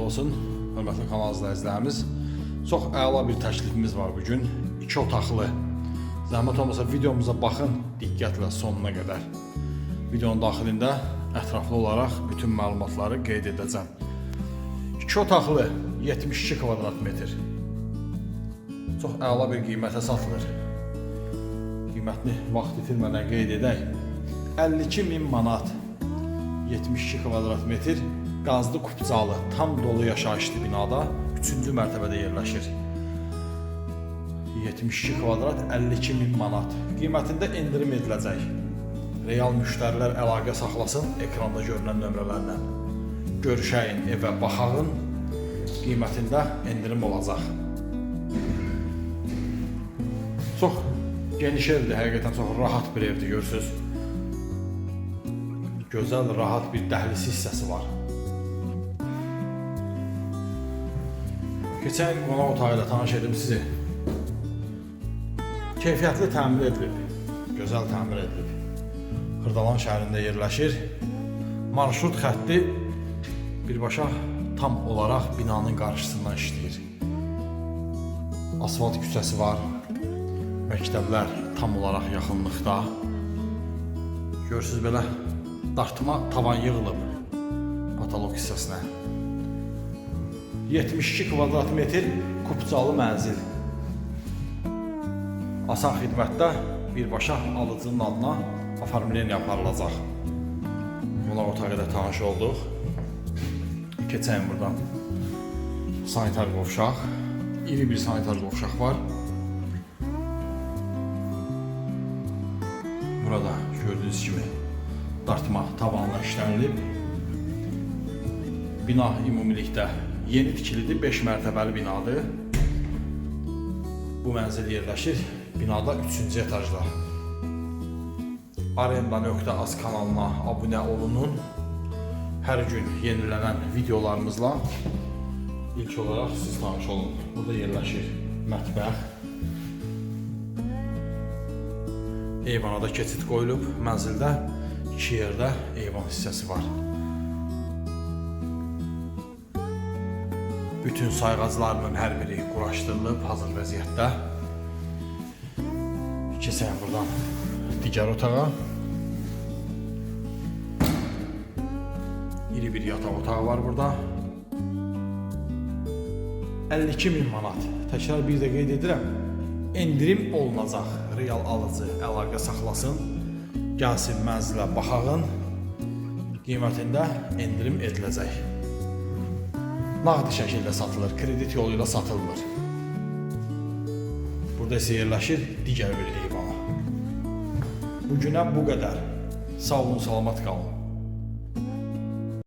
olsun, hörmətli kanal izləyicilərimiz. Çox əla bir təklifimiz var bu gün. 2 otaqlı. Zəhmət olmasa videomuza baxın diqqətlə sonuna qədər. Videonun daxilində ətraflı olaraq bütün məlumatları qeyd edəcəm. 2 otaqlı 72 kvadrat metr. Çox əla bir qiymətə satılır. Qiymətini vaxt itirmədən qeyd edək. 52 min manat 72 kvadrat metr qazlı kupcalı tam dolu yaşayışlı binada 3-cü mərtəbədə yerləşir. 72 kvadrat 52 min manat. Qiymətində endirim ediləcək. Real müştərilər əlaqə saxlasın ekranda görünən nömrələrlə. Görüşəyin, evə baxağın. Qiymətində endirim olacaq. Çox geniş evdir, həqiqətən çox rahat bir evdir görürsüz. Gözəl, rahat bir dəhliz hissəsi var. Keçən il qonaq otağı ilə tanış edim sizi. Keyfiyyətli təmir edilib, gözəl təmir edilib. Xırdalan şəhərində yerləşir. Marşrut xətti birbaşa tam olaraq binanın qarşısından işləyir. Asfalt küçəsi var. Məktəblər tam olaraq yaxınlıqda. Görürsüz belə dartma tavan yığılıb patolog hissəsinə. 72 kvadrat metr kupcalı mənzil. Asan xidmətdə birbaşa alıcının adına oformleniya aparılacaq. Qonaq otağı ilə tanış olduq. Keçəyim buradan. Sanitar qovşaq. İri bir sanitar qovşaq var. Burada gördüğünüz gibi dartma tavanla işlənilib. Bina ümumilikdə yeni tikilidir, 5 mərtəbəli binadır. Bu mənzil yerləşir binada 3-cü etajda. Arenda.az kanalına abunə olunun. Hər gün yenilənən videolarımızla ilk olaraq siz tanış olun. Burada yerləşir mətbəx. Eyvana da keçid qoyulub. Mənzildə iki yerdə eyvan hissəsi var. Bütün sayğaclarının hər biri quraşdırılıb hazır vəziyyətdə. Keçək buradan digər otağa. İri bir yataq otağı var burada. 52 min manat. Təkrar bir də qeyd edirəm. Endirim olunacaq. Real alıcı əlaqə saxlasın. Gəlsin mənzilə baxağın. Qiymətində endirim ediləcək. Nağdi şəkildə satılır, kredit yolu ilə satılmır. Burada isə yerləşir digər bir eyvana. Bugünə bu qədər. Sağ olun, salamat qalın.